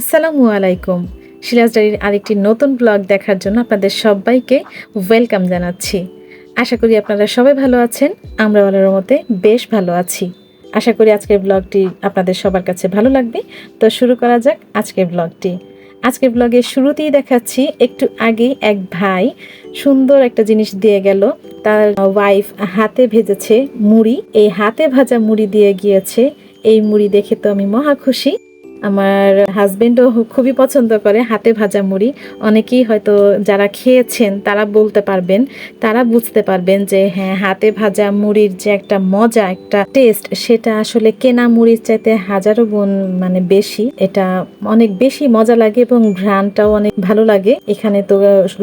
আসসালামু আলাইকুম। সিরাজ ডায়েরির আরেকটি নতুন ব্লগ দেখার জন্য আপনাদের সবাইকে ওয়েলকাম জানাচ্ছি। আশা করি আপনারা সবাই ভালো আছেন আমরা আল্লাহর মতে বেশ ভালো আছি। আশা করি আজকের ব্লগটি আপনাদের সবার কাছে ভালো লাগবে। তো শুরু করা যাক আজকের ব্লগটি। আজকের ব্লগের শুরুতেই দেখাচ্ছি, একটু আগেই এক ভাই সুন্দর একটা জিনিস দিয়ে গেল। তার ওয়াইফ হাতে ভেজেছে মুড়ি। এই হাতে ভাজা মুড়ি দিয়ে গিয়েছে। এই মুড়ি দেখে তো আমি মহা খুশি। আমার হাজবেন্ডও খুবই পছন্দ করে হাতে ভাজা মুড়ি। অনেকেই হয়তো যারা খেয়েছেন, তারা বলতে পারবেন, তারা বুঝতে পারবেন যে হ্যাঁ হাতে ভাজা মুড়ির যে একটা মজা, একটা টেস্ট সেটা আসলে কেনা মুড়ির চাইতে হাজারো গুণ মানে বেশি। এটা অনেক বেশি মজা লাগে এবং ঘ্রাণটাও অনেক ভালো লাগে। এখানে তো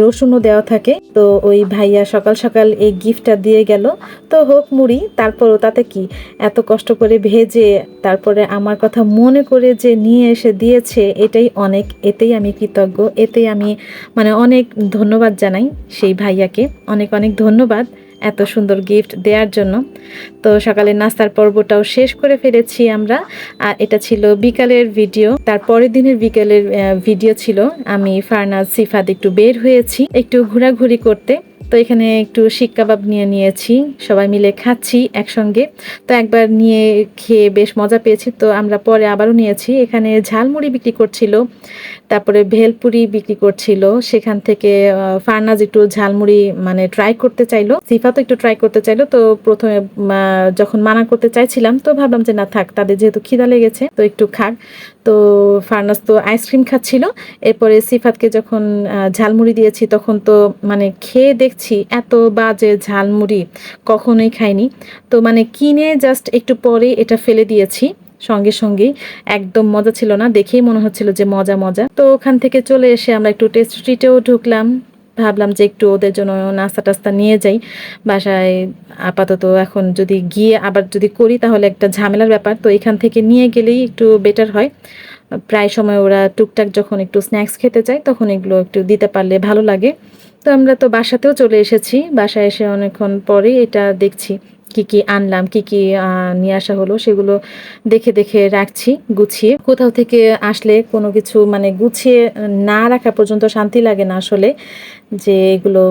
রসুনও দেওয়া থাকে। তো ওই ভাইয়া সকাল সকাল এই গিফটটা দিয়ে গেল। তো হোক মুড়ি, তারপরও তাতে কি? এত কষ্ট করে ভেজে, তারপরে আমার কথা মনে করে যে নিয়ে এসে দিয়েছে, এটাই অনেক, এতেই আমি কৃতজ্ঞ, এতেই আমি মানে অনেক ধন্যবাদ জানাই সেই ভাইয়াকে। অনেক অনেক ধন্যবাদ এত সুন্দর গিফট দেওয়ার জন্য। তো সকালে নাস্তার পর্বটাও শেষ করে ফেলেছি আমরা। আর এটা ছিল বিকালের ভিডিও তার পরের দিনের বিকালের ভিডিও ছিল। আমি ফারনাজ সিফাত একটু বের হয়েছি, একটু ঘোরাঘুরি করতে। তো এখানে একটু শিক কাবাব নিয়ে নিয়েছি। সবাই মিলে খাচ্ছি একসঙ্গে। তো একবার নিয়ে খেয়ে বেশ মজা পেয়েছি। তো আমরা পরে আবারও নিয়েছি। এখানে ঝালমুড়ি বিক্রি করছিল, তারপরে ভেলপুরি বিক্রি করছিল। সেখান থেকে ফারনাজ একটু ঝালমুড়ি মানে ট্রাই করতে চাইলো। সিফা তো একটু ট্রাই করতে চাইলো। তো প্রথমে যখন মানা করতে চাইছিলাম, তো ভাবলাম যে না থাক, তাদের যেহেতু খিদা লেগেছে, তো একটু খাক। তো ফার্নাস তো আইসক্রিম খাচ্ছিল। এরপরে সিফাতকে যখন ঝালমুড়ি দিয়েছি, তখন তো মানে খেয়ে দেখছি এত বাজে ঝালমুড়ি। কখনোই খাইনি। তো মানে কিনে জাস্ট একটু পরে এটা ফেলে দিয়েছি। সঙ্গে সঙ্গেই একদম মজা ছিল না, দেখেই মনে হচ্ছিল যে মজা মজা। তো ওখান থেকে চলে এসে আমরা একটু টেস্ট স্ট্রিটেও ঢুকলাম। ভাবলাম যে একটু ওদের জন্য নাস্তা টাস্তা নিয়ে যাই। বাসায় আপাতত এখন যদি গিয়ে আবার যদি করি তাহলে একটা ঝামেলার ব্যাপার। তো এখান থেকে নিয়ে গেলেই একটু বেটার হয়। প্রায় সময় ওরা টুকটাক যখন একটু স্ন্যাক্স খেতে চায়, তখন এগুলো একটু দিতে পারলে ভালো লাগে। তো আমরা তো বাসাতেও চলে এসেছি। বাসায় এসে অনেকক্ষণ পরে এটা দেখছি। কি কি আনলাম, কি কি নিয়ে আসা হলো সেগুলো দেখে দেখে রাখছি, গুছিয়ে। কোথাও থেকে আসলে কোনো কিছু মানে গুছিয়ে না রাখা পর্যন্ত শান্তি লাগে না আসলে। যে এগুলো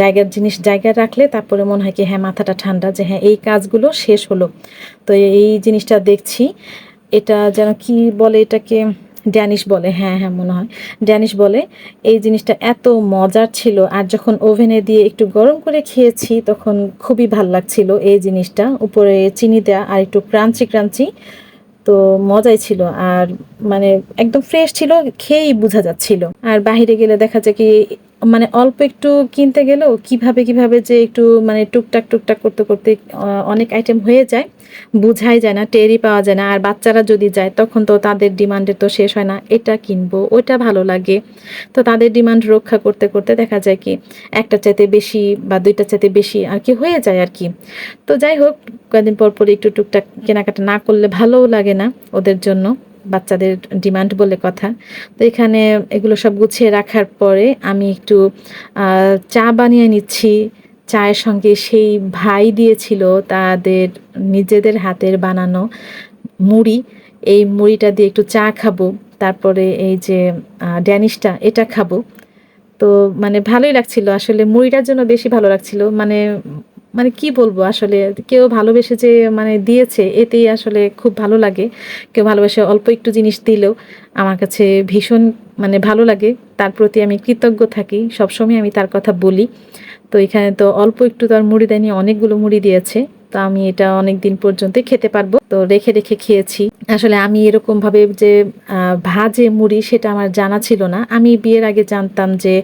জায়গার জিনিস জায়গায় রাখলে তারপরে মনে হয় কি হ্যাঁ মাথাটা ঠান্ডা যে হ্যাঁ এই কাজগুলো শেষ হলো। তো এই জিনিসটা দেখছি। এটা যেন কি বলে এটাকে ড্যানিশ বলে হ্যাঁ হ্যাঁ মনে হয়। ড্যানিশ বলে, এই জিনিসটা এত মজার ছিল, আর যখন ওভেনে দিয়ে একটু গরম করে খেয়েছি, তখন খুবই ভালো লাগছিল এই জিনিসটা। উপরে চিনি দেওয়া আর একটু ক্রাঞ্চি ক্রাঞ্চি, তো মজাই ছিল। আর মানে একদম ফ্রেশ ছিল, খেয়েই বোঝা যাচ্ছিল। আর বাহিরে গেলে দেখা যায় কি মানে অল্প একটু কিনতে গেলেও কীভাবে কীভাবে যে একটু মানে টুকটাক টুকটাক করতে করতে অনেক আইটেম হয়ে যায়, বুঝাই যায় না টেরি পাওয়া যায় না। আর বাচ্চারা যদি যায়, তখন তো তাদের ডিমান্ডের তো শেষ হয় না, এটা কিনবো ওইটা ভালো লাগে। তো তাদের ডিমান্ড রক্ষা করতে করতে দেখা যায় কি, একটা চাইতে বেশি বা দুইটা চাইতে বেশি আর কি হয়ে যায় আর কি। তো যাই হোক, কয়েকদিন পর পর একটু টুকটাক কেনাকাটা না করলে ভালোও লাগে না ওদের জন্য। বাচ্চাদের ডিমান্ড বলে কথা। তো এখানে এগুলো সব গুছিয়ে রাখার পরে আমি একটু চা বানিয়ে নিচ্ছি। চায়ের সঙ্গে সেই ভাই দিয়েছিল তাদের নিজেদের হাতের বানানো মুড়ি। এই মুড়িটা দিয়ে একটু চা খাব। তারপরে এই যে ড্যানিশটা, এটা খাব। তো মানে ভালোই লাগছিল। আসলে মুড়িটার জন্য বেশি ভালো লাগছিল। মানে মানে কি বলব আসলে, কেউ ভালোবেসে যে মানে দিয়েছে, এতেই আসলে খুব ভালো লাগে। কেউ ভালোবেসে অল্প একটু জিনিস দিলেও আমার কাছে ভীষণ মানে ভালো লাগে। তার প্রতি আমি কৃতজ্ঞ থাকি, সবসময় আমি তার কথা বলি। তো এখানে তো অল্প একটু তার মুড়ি দেয়নি, অনেকগুলো মুড়ি দিয়েছে। তো আমি এটা অনেক দিন পর্যন্ত খেতে পারব। তো রেখে রেখে খেয়েছি। আসলে আমি এরকম ভাবে যে ভাজে মুড়ি সেটা আমার জানা ছিল না। আমি বিয়ের আগে জানতাম যে,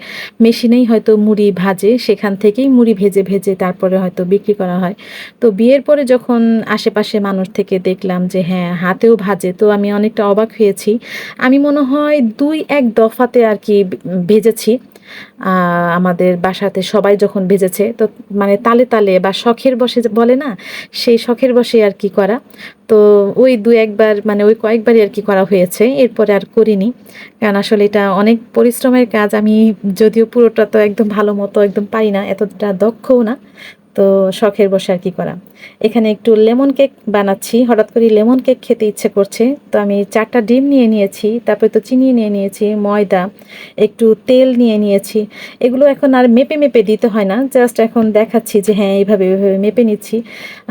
মেশিনেই হয়তো মুড়ি ভাজে, সেখান থেকেই মুড়ি ভেজে ভেজে তারপরে হয়তো বিক্রি করা হয়। তো বিয়ের পরে যখন আশেপাশে মানুষ থেকে দেখলাম যে হ্যাঁ হাতেও ভাজে, তো আমি অনেকটা অবাক হয়েছি। আমি মনে হয় দুই এক দফাতে আর কি ভেজেছি। আমাদের বাসাতে সবাই যখন ভেজেছে, তো মানে তালে তালে বা শখের বসে বলে না, সেই শখের বসে আর কি করা। তো ওই দু একবার মানে ওই কয়েকবারই আর কি করা হয়েছে, এরপরে আর করিনি। কারণ আসলে এটা অনেক পরিশ্রমের কাজ, আমি যদিও পুরোটা তো একদম ভালো মতো একদম পারি না, এতটা দক্ষও না। তো শখের বসে আর কি করা। এখানে একটু লেমন কেক বানাচ্ছি। হঠাৎ করে লেমন কেক খেতে ইচ্ছে করছে। তো আমি চারটা ডিম নিয়ে নিয়েছি, তারপরে তো চিনি নিয়ে নিয়েছি, ময়দা, একটু তেল নিয়ে নিয়েছি। এগুলো এখন আর মেপে মেপে দিতে হয় না, জাস্ট এখন দেখাচ্ছি যে হ্যাঁ এইভাবে এইভাবে মেপে নিচ্ছি।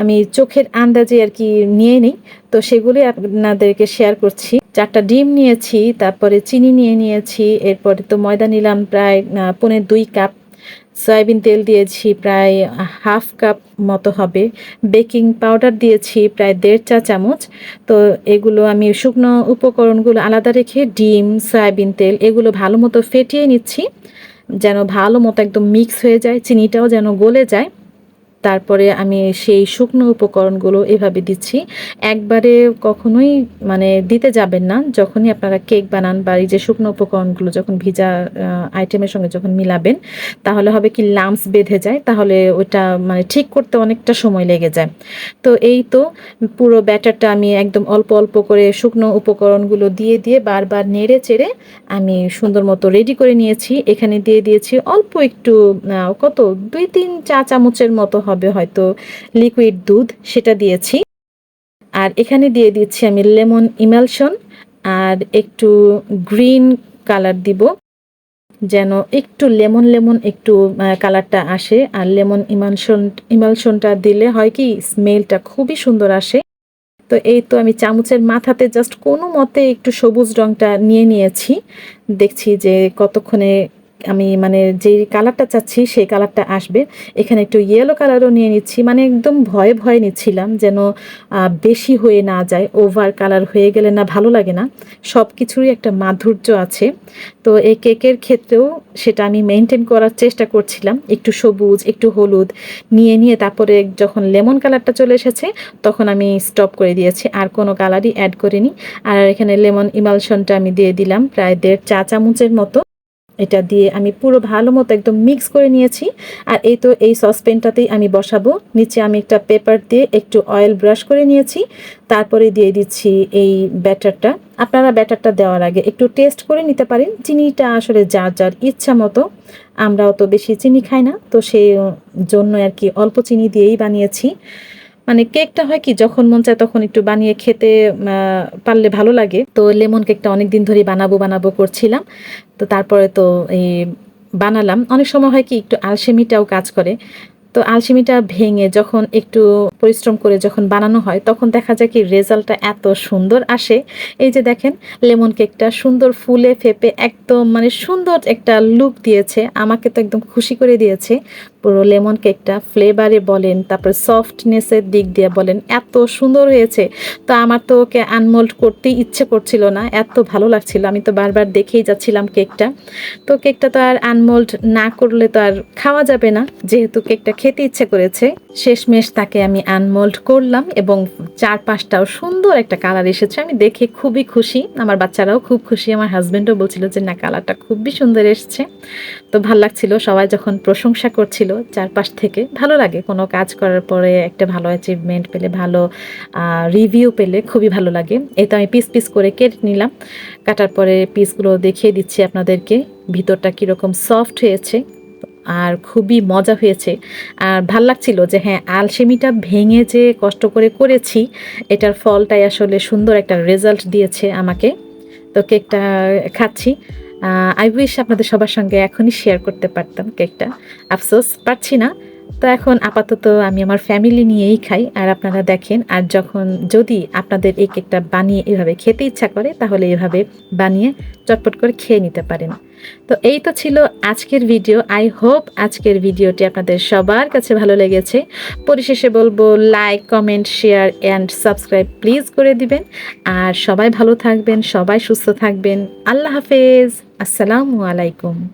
আমি চোখের আন্দাজে আর কি নিয়ে নিই, তো সেগুলোই আপনাদেরকে শেয়ার করছি। চারটা ডিম নিয়েছি, তারপরে চিনি নিয়ে নিয়েছি, এরপরে তো ময়দা নিলাম প্রায় পৌনে দুই কাপ। সয়াবিন তেল দিয়েছি প্রায় হাফ কাপ মতো হবে। বেকিং পাউডার দিয়েছি প্রায় দেড় চা চামচ। তো এগুলো আমি শুকনো উপকরণগুলো আলাদা রেখে ডিম, সয়াবিন তেল এগুলো ভালো মতো ফেটিয়ে নিচ্ছি। যেন ভালো মতো একদম মিক্স হয়ে যায়, চিনিটাও যেন গলে যায়। তারপরে আমি সেই শুকনো উপকরণগুলো এভাবে দিচ্ছি। একবারে কখনোই মানে দিতে যাবেন না, যখনই আপনারা কেক বানান বা এই যে শুকনো উপকরণগুলো যখন ভিজা আইটেমের সঙ্গে যখন মিলাবেন, তাহলে হবে কি লাম্পস বেঁধে যায়, তাহলে ওটা মানে ঠিক করতে অনেকটা সময় লেগে যায়। তো এই তো পুরো ব্যাটারটা আমি একদম অল্প অল্প করে শুকনো উপকরণগুলো দিয়ে দিয়ে বারবার নেড়ে চেড়ে আমি সুন্দর মতো রেডি করে নিয়েছি। এখানে দিয়ে দিয়েছি অল্প একটু কত? দুই, তিন চা চামচের মতো হবে হয়তো লিকুইড দুধ, সেটা দিয়েছি। আর এখানে দিয়ে দিচ্ছি আমি লেমন ইমালশন আর একটু গ্রিন কালার দিব, যেন একটু লেমন লেমন একটু কালারটা আসে। আর লেমন ইমালশন, ইমালশনটা দিলে হয় কি স্মেলটা খুবই সুন্দর আসে। তো এই তো আমি চামচের মাথাতে জাস্ট কোনো মতে একটু সবুজ রংটা নিয়ে নিয়েছি। দেখছি যে কতক্ষণে আমি মানে যেই কালারটা চাচ্ছি সেই কালারটা আসবে। এখানে একটু ইয়েলো কালারও নিয়ে নিচ্ছি। মানে একদম ভয়ে ভয়ে নিচ্ছিলাম যেন বেশি হয়ে না যায় ওভার কালার হয়ে গেলে না ভালো লাগে না। সব কিছুরই একটা মাধুর্য আছে। তো এই কেকের ক্ষেত্রেও সেটা আমি মেনটেন করার চেষ্টা করছিলাম। একটু সবুজ, একটু হলুদ নিয়ে নিয়ে তারপরে যখন লেমন কালারটা চলে এসেছে, তখন আমি স্টপ করে দিয়েছি। আর কোনো কালারই অ্যাড করিনি। আর এখানে লেমন ইমালশনটা আমি দিয়ে দিলাম প্রায় দেড় চা চামচের মতো। এটা দিয়ে আমি পুরো ভালো মতো একদম মিক্স করে নিয়েছি। আর এই তো এই সসপ্যানটাতেই আমি বসাবো। নিচে আমি একটা পেপার দিয়ে একটু অয়েল ব্রাশ করে নিয়েছি। তারপরে দিয়ে দিচ্ছি এই ব্যাটারটা আপনারা ব্যাটারটা দেওয়ার আগে একটু টেস্ট করে নিতে পারেন। চিনিটা আসলে যার যার ইচ্ছা মতো। আমরা অত বেশি চিনি খাই না। তো সেই জন্য আর কি অল্প চিনি দিয়েই বানিয়েছি। মানে কেকটা হয় কি, যখন মন চায় তখন একটু বানিয়ে খেতে পারলে ভালো লাগে। তো লেমন কেকটা অনেক দিন ধরে বানাবো বানাবো করছিলাম। তো তারপরে তো এই বানালাম। অনেক সময় হয় কি, একটু আলসেমিটাও কাজ করে। তো আলসেমিটা ভেঙে যখন একটু পরিশ্রম করে যখন বানানো হয়, তখন দেখা যায় কি রেজাল্টটা এত সুন্দর আসে। এই যে দেখেন, লেমন কেকটা সুন্দর ফুলে ফেপে একদম মানে সুন্দর একটা লুক দিয়েছে, আমাকে তো একদম খুশি করে দিয়েছে। পুরো লেমন কেকটা ফ্লেভারে বলেন, তারপরে সফটনেসের দিক দিয়ে বলেন, এত সুন্দর হয়েছে। তো আমার তো ওকে আনমোল্ড করতেই ইচ্ছে করছিল না, এত ভালো লাগছিল। আমি তো বারবার দেখেই যাচ্ছিলাম কেকটা। তো কেকটা তো আর আনমোল্ড না করলে তো আর খাওয়া যাবে না, যেহেতু কেকটা খেতে ইচ্ছে করেছে, শেষমেশ তাকে আমি আনমোল্ড করলাম এবং চার পাঁচটাও সুন্দর একটা কালার এসেছে। আমি দেখে খুবই খুশি। আমার বাচ্চারাও খুব খুশি। আমার হাজব্যান্ডও বলছিল যে, না কালারটা খুবই সুন্দর এসছে। তো ভালো লাগছিল। সবাই যখন প্রশংসা করছিল চারপাশ থেকে, ভালো লাগে। কোনো কাজ করার পরে একটা ভালো অ্যাচিভমেন্ট পেলে, ভালো রিভিউ পেলে খুবই ভালো লাগে। এই তো আমি পিস পিস করে কেটে নিলাম। কাটার পরে পিসগুলো দেখিয়ে দিচ্ছি আপনাদেরকে। ভিতরটা কীরকম সফট হয়েছে। আর খুবই মজা হয়েছে। আর ভালো লাগছিল যে হ্যাঁ আলসেমিটা ভেঙে যে কষ্ট করে করেছি, এটার ফলটাই আসলে সুন্দর একটা রেজাল্ট দিয়েছে আমাকে। তো কেকটা খাচ্ছি। আই উইশ আপনাদের সবার সঙ্গে এখনই শেয়ার করতে পারতাম কেকটা। আফসোস, পারছি না। তো এখন আপাতত আমি আমার ফ্যামিলি নিয়েই খাই। আর আপনারা দেখেন, আর যখন যদি আপনাদের এই কেকটা বানিয়ে এভাবে খেতে ইচ্ছা করে, তাহলে এভাবে বানিয়ে চটপট করে খেয়ে নিতে পারেন। তো এই তো ছিল আজকের ভিডিও আই হোপ আজকের ভিডিওটি আপনাদের সবার কাছে ভালো লেগেছে। পরিশেষে বলব like comment share and subscribe please করে দিবেন। আর সবাই ভালো থাকবেন, সবাই সুস্থ থাকবেন। আল্লাহ হাফেজ। আসসালামু আলাইকুম।